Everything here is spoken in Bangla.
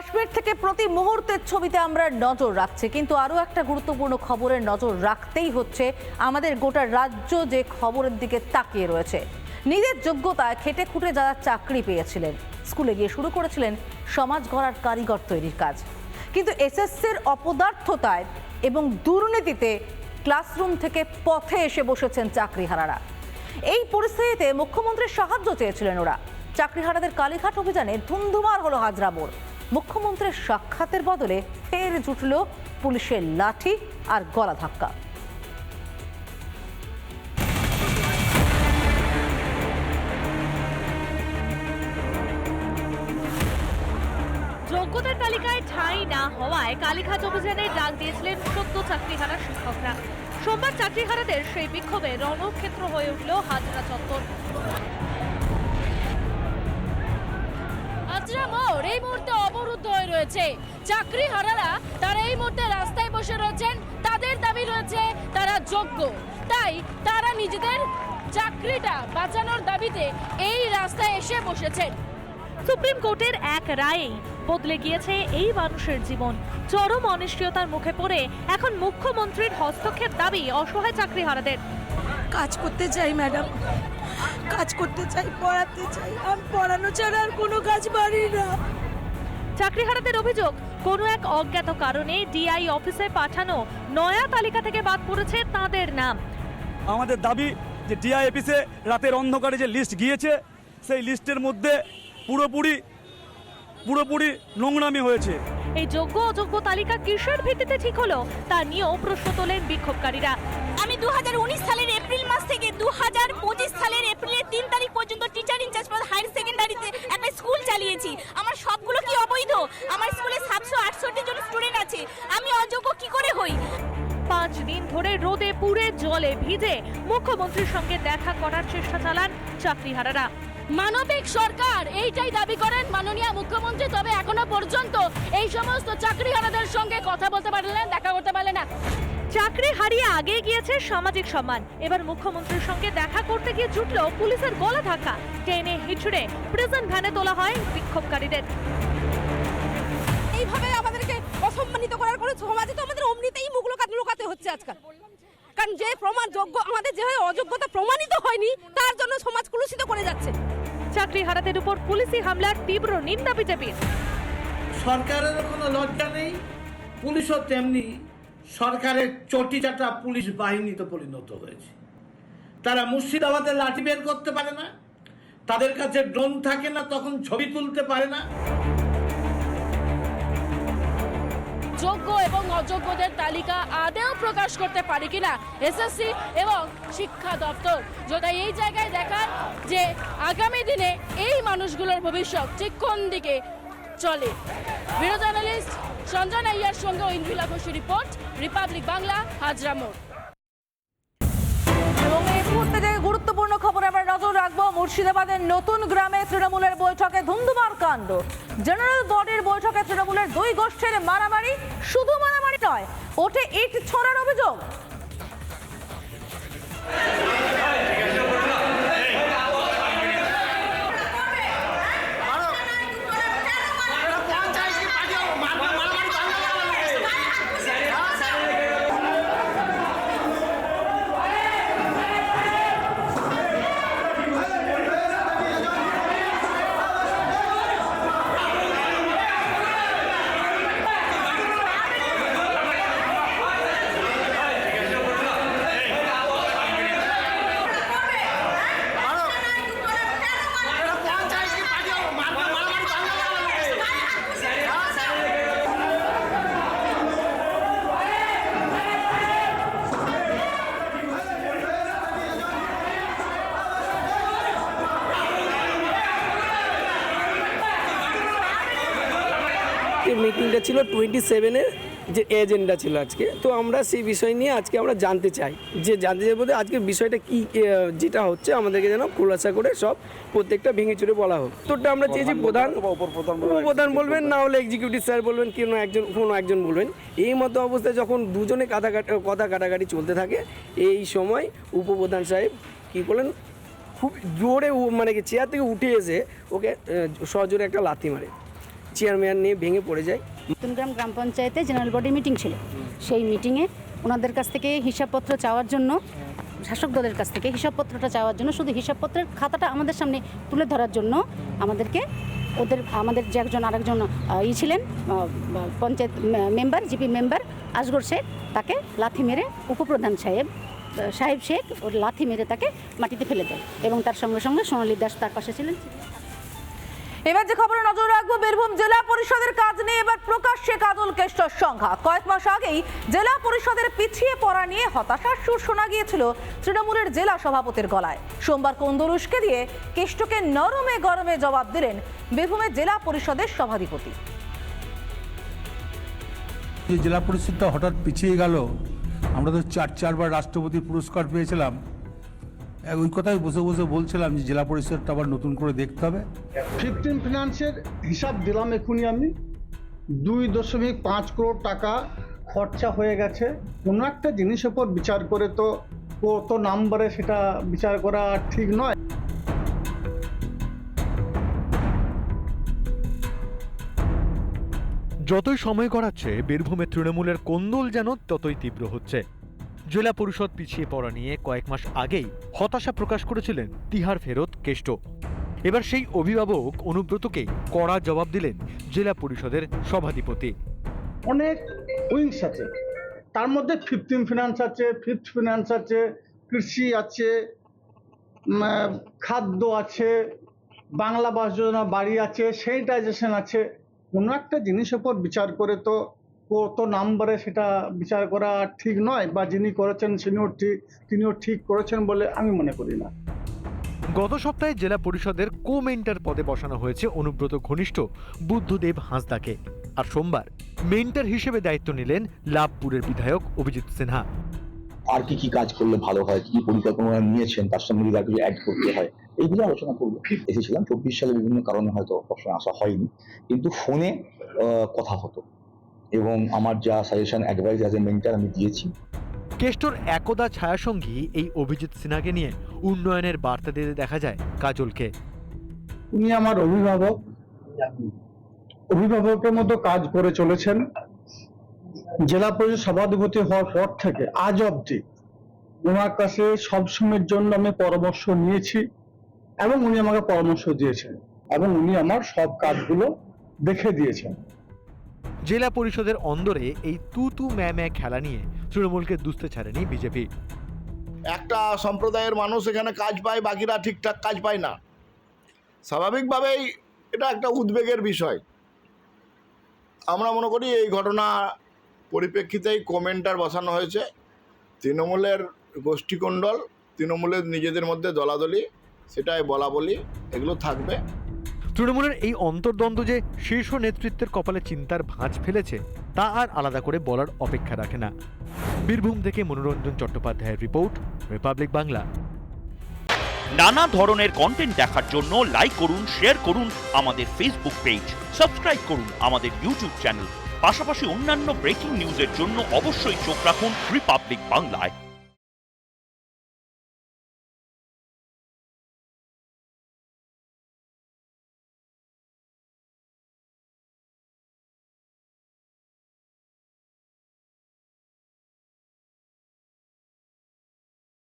কাশ্মীর থেকে প্রতি মুহূর্তের ছবিতে আমরা নজর রাখছি। কিন্তু আরও একটা গুরুত্বপূর্ণ খবরের নজর রাখতেই হচ্ছে আমাদের গোটা রাজ্য যে খবরের দিকে তাকিয়ে রয়েছে। নিজের যোগ্যতায় খেটে খুঁটে যারা চাকরি পেয়েছিলেন, স্কুলে গিয়ে শুরু করেছিলেন সমাজ গড়ার কারিগর তৈরির কাজ। কিন্তু এসএসসির অপদার্থতায় এবং দুর্নীতিতে ক্লাসরুম থেকে পথে এসে বসেছেন চাকরিহারারা। এই পরিস্থিতিতে মুখ্যমন্ত্রীর সাহায্য চেয়েছিলেন ওরা। চাকরিহারাদের কালীঘাট অভিযানে ধুমধুমার হলো হাজরাবোর মুখ্যমন্ত্রীর সাক্ষাতের বদলে ফের জুটল পুলিশের লাঠি আর গলা ধাক্কা। যোগ্যতার তালিকায় ঠাঁই না হওয়ায় কালীঘাট অভিযানে ডাক দিয়েছিলেন সদ্য চাকরিহারা শিক্ষকরা। সোমবার চাকরিহারাদের সেই বিক্ষোভে রণক্ষেত্র হয়ে উঠল হাজরা চত্বর। হাজরা মোড়, এই মুহূর্তে অবরুদ্ধ হয়ে রয়েছে। চাকরি হারারা, তারা এই মুহূর্তে রাস্তায় বসে রয়েছেন। তাদের দাবি রয়েছে, তারা যোগ্য। তাই তারা নিজেদের চাকরিটা বাঁচানোর দাবিতে এই রাস্তায় এসে বসেছেন। সুপ্রিম কোর্টের এক রায়েই বদলে গিয়েছে এই মানুষের জীবন। চরম অনিশ্চয়তার মুখে পড়ে এখন মুখ্যমন্ত্রীর হস্তক্ষেপ দাবি অসহায় চাকরিহারাদের। কাজ করতে চাই ম্যাডাম কাজ করতে চাই পড়াতে চাই। আমি পড়ানো ছাড়া আর কোনো কাজ পারি না। চাকরিহারাদের অভিযোগ কোনো এক অজ্ঞাত কারণে ডিআই অফিসে পাঠানো নয়া তালিকা থেকে বাদ পড়েছে তাদের নাম। আমাদের দাবি যে ডিআই অফিসে রাতের অন্ধকারে যে লিস্ট গিয়েছে সেই লিস্টের মধ্যে পুরোপুরি পুরোপুরি নোংরামি হয়েছে। এই যোগ্য অযোগ্য তালিকা কিসের ভিত্তিতে ঠিক হলো তা নিয়েও প্রশ্ন তোলেন বিক্ষোভকারীরা। আমি দু হাজার উনিশ সালের এপ্রিল মাস থেকে দু হাজার পঁচিশ সালের এপ্রিলের তিন তারিখ পর্যন্ত টিচার ইনচার্জ পদ হায়ার সেকেন্ডারিতে একটা স্কুল চালিয়েছি। আমার সবগুলো কি অবৈধ? আমার স্কুলে সাতশো আটষট্টি জন স্টুডেন্ট আছে। আমি অযোগ্য কি করে হই? পাঁচ দিন ধরে রোদে পুড়ে জলে ভিজে মুখ্যমন্ত্রীর সঙ্গে দেখা করার চেষ্টা চালান চাকরিহারারা। মানবিক সরকার এইটাই দাবি করেন মাননীয় মুখ্যমন্ত্রী তবে এখনও পর্যন্ত এই সমস্ত চাকরিহারাদের সঙ্গে কথা বলতে পারলেন না দেখা করতে পারলেন না। চাকরি হারিয়ে আগে গিয়েছে সামাজিক সম্মান। এবার মুখ্যমন্ত্রীর সঙ্গে দেখা করতে গিয়ে জুটল পুলিশের গলা ধাক্কা। টেনে হিচড়ে প্রিজন ভ্যানে তোলা হয় বিক্ষোভকারীদের। এইভাবে আমাদেরকে অসম্মানিত করার কোনো সমাজে তো? আমাদের অমনিতেই মুখ লোকাতে লোকাতে হচ্ছে আজকাল। কারণ যে প্রমাণ যোগ্য আমাদের যে অযোগ্যতা প্রমাণিত হয়নি তার জন্য সমাজ কুলুষিত করে যাচ্ছে। চাকরি হারাদের উপর পুলিশি হামলার তীব্র নিন্দা বিজেপির। সরকারের কোনো লজ্জা নেই পুলিশও তেমনি সরকারের চটিচাটা পুলিশ বাহিনীতে পরিণত হয়েছে। তারা মুর্শিদাবাদের লাঠি বের করতে পারে না, তাদের কাছে ড্রোন থাকে না, তখন ছবি তুলতে পারে না। যোগ্য এবং অযোগ্যদের তালিকা আদেও প্রকাশ করতে পারে কিনা এসএসসি এবং শিক্ষা দপ্তর। যেটা এই জায়গায় দেখার যে আগামী দিনে এই মানুষগুলোর ভবিষ্যৎ ঠিক কোন দিকে চলে। ভিডিও জার্নালিস্ট সঞ্জয় আইয়ার সঙ্গে ইন্দ্রিলা ঘোষের রিপোর্ট, রিপাবলিক বাংলা হাজরামোড় এবং এই মুহূর্তে যে গুরুত্বপূর্ণ খবরে আমরা নজর রাখব, মুর্শিদাবাদের নতুন গ্রামে তৃণমূলের বৈঠকে ধুমধুমার কাণ্ড। জেনারেল বডির বৈঠকে তৃণমূলের দুই গোষ্ঠীর মারামারি শুধু মারামারি নয়, ওঠে ইট ছড়ার অভিযোগ। আজকে মিটিংটা ছিল টোয়েন্টি সেভেনের যে এজেন্ডা ছিল আজকে। তো আমরা সেই বিষয় নিয়ে আজকে আমরা জানতে চাই। যে জানতে চাই বলতে আজকের বিষয়টা কি যেটা হচ্ছে আমাদেরকে যেন খোলাসা করে সব প্রত্যেকটা ভেঙে চুরে বলা হোক। তোরটা আমরা চেয়েছি প্রধান উপপ্রধান বলবেন না হলে এক্সিকিউটিভ স্যার বলবেন কোনো একজন কোনো একজন বলবেন। এই মতো অবস্থায় যখন দুজনে কথা কাটা কথা কাটাকাটি চলতে থাকে এই সময় উপপ্রধান সাহেব কী করলেন? খুব জোরে মানে চেয়ার থেকে উঠে এসে ওকে সজোরে একটা লাথি মারে। চেয়ারম্যান নিয়ে ভেঙে পড়ে যায়। নতুনগ্রাম গ্রাম পঞ্চায়েতে জেনারেল বডি মিটিং ছিল। সেই মিটিংয়ে ওনাদের কাছ থেকে হিসাবপত্র চাওয়ার জন্য, শাসক দলের কাছ থেকে হিসাবপত্রটা চাওয়ার জন্য, শুধু হিসাবপত্রের খাতাটা আমাদের সামনে তুলে ধরার জন্য আমাদেরকে ওদের, আমাদের যে একজন আরেকজন ই ছিলেন panchayat member, GP member Asgar Sheikh, তাকে লাথি মেরে উপপ্রধান সাহেব সাহেব শেখ ওর লাথি মেরে তাকে মাটিতে ফেলে দেয় এবং তার সঙ্গে সঙ্গে সোনালী দাস তার পাশে ছিলেন। এবার যে খবরে নজর রাখব, বীরভূম জেলা পরিষদের কাজ নিয়ে এবার প্রকাশ্যে কাজল কেষ্টর সংঘাত। কয়েক মাস আগেই জেলা পরিষদের পিছিয়ে পড়া নিয়ে হতাশার সুর শোনা গিয়েছিল তৃণমূলের জেলা সভাপতির গলায়। সোমবার কোন্দল উস্কে দিয়ে কেষ্টকে নরমে গরমে জবাব দিলেন বীরভূমের জেলা পরিষদের সভাধিপতি। জেলা পরিষদটা হঠাৎ পিছিয়ে গেল, আমরা তো চার চারবার রাষ্ট্রপতি পুরস্কার পেয়েছিলাম ওই কথাই বসে বসে বলছিলাম যে জেলা পরিষদটা আবার নতুন করে দেখতে হবে। ফিফটিন ফিনান্সের হিসাব দিলাম এখনই আমি। দুই দশমিক পাঁচ করোড় টাকা খরচা হয়ে গেছে। কোনো একটা জিনিসের উপর বিচার করে তো কত নাম্বারে সেটা বিচার করা ঠিক নয়। যতই সময় গড়াচ্ছে বীরভূমে তৃণমূলের কোন্দল যেন ততই তীব্র হচ্ছে। জেলা পরিষদ পিছিয়ে পড়া নিয়ে কয়েক মাস আগেই হতাশা প্রকাশ করেছিলেন তিহার ফেরত কেষ্ট। এবার সেই অভিভাবক অনুব্রতকে কড়া জবাব দিলেন জেলা পরিষদের সভাধিপতি। অনেক উইংস আছে। তার মধ্যে ফিফটিন ফিনান্স আছে, ফিফথ ফিনান্স আছে, কৃষি আছে খাদ্য আছে, বাংলা বাস যোজনা বাড়ি আছে স্যানিটাইজেশন আছে। কোনো একটা জিনিসের উপর বিচার করে তো কত নাম্বারে সেটা বিচার করা ঠিক নয় বা যিনি করেছেন তিনিও ঠিক তিনিও ঠিক করেছেন বলে আমি মনে করি না। গত সপ্তাহে জেলা পরিষদের কো মেন্টার পদে বসানো হয়েছে অনুব্রত ঘনিষ্ঠ বুদ্ধদেব হাঁসদাকে। আর সোমবার মেন্টার হিসেবে দায়িত্ব নিলেন লাভপুরের বিধায়ক অভিজিৎ সিনহা। আর কি কি কাজ করলে ভালো হয় কি পরিকল্পনা নিয়েছেন তার সঙ্গে যদি আর কিছু অ্যাড করতে হয় এইগুলো আলোচনা করব। এসেছিলাম চব্বিশ সালে বিভিন্ন কারণে হয়তো সবসময় আসা হয়নি কিন্তু ফোনে কথা হতো। এবং আমার যা suggestion advice as a mentor আমি দিয়েছি। কেষ্টর একদা ছায়াসঙ্গী এই অভিজিৎ সিনহাকে নিয়ে উন্নয়নের বার্তা দিতে দেখা যায় কাজলকে। উনি আমার অভিভাবক। অভিভাবকের মতো কাজ করে চলেছেন। জেলা পরিষদ সভাধিপতি হওয়ার পর থেকে আজ অবধি ওনার কাছে সবসময়ের জন্য আমি পরামর্শ নিয়েছি এবং উনি আমাকে পরামর্শ দিয়েছেন এবং উনি আমার সব কাজগুলো দেখে দিয়েছেন। জেলা পরিষদের অন্দরে এই তু তু ম্যা ম্যা খেলা নিয়ে তৃণমূলকে দুস্তে ছাড়েনি বিজেপি। একটা সম্প্রদায়ের মানুষ এখানে কাজ পায়, বাকিরা ঠিকঠাক কাজ পায় না। স্বাভাবিকভাবেই এটা একটা উদ্বেগের বিষয়। আমরা মনে করি এই ঘটনা পরিপ্রেক্ষিতেই কমেন্টার বসানো হয়েছে। তৃণমূলের গোষ্ঠীকণ্ডল, তৃণমূলের নিজেদের মধ্যে দলাদলি, সেটাই বলা বলি, এগুলো থাকবে। তৃণমূলের এই অন্তর্দ্বন্দ্ব যে শীর্ষ নেতৃত্বের কপালে চিন্তার ভাঁজ ফেলেছে, তা আর আলাদা করে বলার অপেক্ষা রাখে না। বীরভূম থেকে মনোরঞ্জন চট্টোপাধ্যায়ের রিপোর্ট, রিপাবলিক বাংলা। নানা ধরনের কন্টেন্ট দেখার জন্য লাইক করুন শেয়ার করুন আমাদের ফেসবুক পেজ সাবস্ক্রাইব করুন আমাদের ইউটিউব চ্যানেল পাশাপাশি অন্যান্য ব্রেকিং নিউজের জন্য অবশ্যই চোখ রাখুন রিপাবলিক বাংলায়